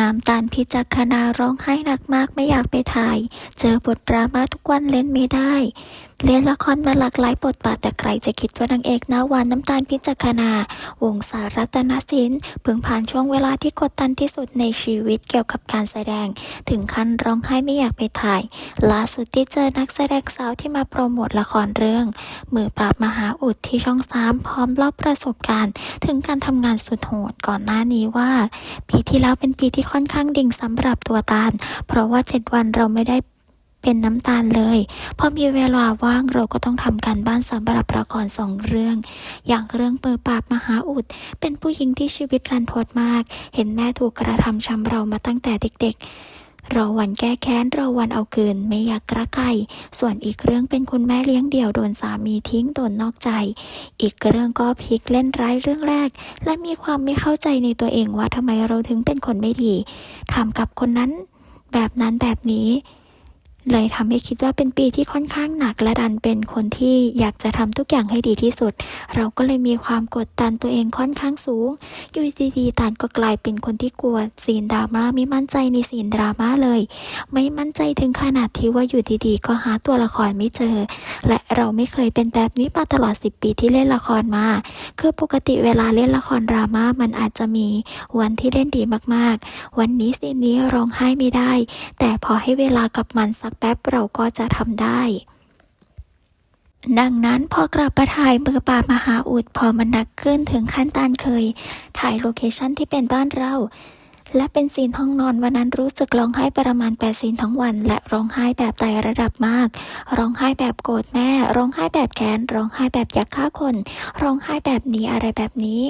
น้ำตาลพิจักคณาร้องไห้หนักมากไม่อยากไปถ่าย เจอบทดราม่าทุกวันเล่นไม่ได้ เล่นละครมาหลากหลายบทบาทแต่ใครจะคิดว่านางเอกหน้าหวานน้ำตาลพิจักคณาวงสารัตนศิลป์เพิ่งผ่านช่วงเวลาที่กดดันที่สุดในชีวิตเกี่ยวกับการแสดง ถึงขั้นร้องไห้ไม่อยากไปถ่ายล่าสุดที่เจอนักแสดงสาวที่มาโปรโมทละครเรื่อง มือปราบมหาอุดที่ช่องสามพร้อมเล่าประสบการณ์ ถึงการทำงานสุดโหดก่อนหน้านี้ว่า ปีที่แล้วเป็นปีที่ค่อนข้างดิ่งสำหรับตัวตาล เพราะว่าเจ็ดวันเราไม่ได้ เป็นน้ำตาลเลย พอมีเวลาว่างเราก็ต้องทำการบ้านสำหรับละครสองเรื่อง อย่างเรื่องมือปราบมหาอุด เป็นผู้หญิงที่ชีวิตรันทดมาก เห็นแม่ถูกกระทำชำเรามาตั้งแต่เด็กๆรอวันแก้แค้นรอวันเอาคืนไม่อยากกระไก่ส่วนอีกเรื่องเป็นคุณแม่เลี้ยงเดี่ยวโดนสามีทิ้งโดนนอกใจ อีกเรื่องก็พลิกเล่นร้ายเรื่องแรก และมีความไม่เข้าใจในตัวเองว่าทำไมเราถึงเป็นคนไม่ดีทำกับคนนั้น แบบนั้นแบบนี้ เลยทำให้คิดว่าเป็นปีที่ค่อนข้างหนักและดันเป็นคนที่อยากจะทำทุกอย่างให้ดีที่สุด เราก็เลยมีความกดดันตัวเองค่อนข้างสูงอยู่ดีๆตานก็กลายเป็นคนที่กลัวซีนดราม่าไม่มั่นใจในซีนดราม่าเลย ไม่มั่นใจถึงขนาดที่ว่าอยู่ดีๆ ก็หาตัวละครไม่เจอ และเราไม่เคยเป็นแบบนี้มาตลอด 10 ปีที่เล่นละครมา คือปกติเวลาเล่นละครดราม่ามันอาจจะมีวันที่เล่นดีมากๆ วันนี้ซีนนี้ร้องไห้ไม่ได้ แต่พอให้เวลากับมันสักแป๊บเราก็จะทำได้ ดังนั้นพอกลับมาถ่ายมือปรามหาอุดพอมันหนักขึ้นถึงขั้นตานเคย ถ่ายโลเคชั่นที่เป็นบ้านเราและเป็นซีนห้องนอนวันนั้นรู้สึกร้องไห้ประมาณแปดซีนทั้งวัน และร้องไห้แบบไต่ระดับมาก ร้องไห้แบบโกรธแม่ ร้องไห้แบบแค้น ร้องไห้แบบอยากฆ่าคน ร้องไห้แบบนี้อะไรแบบนี้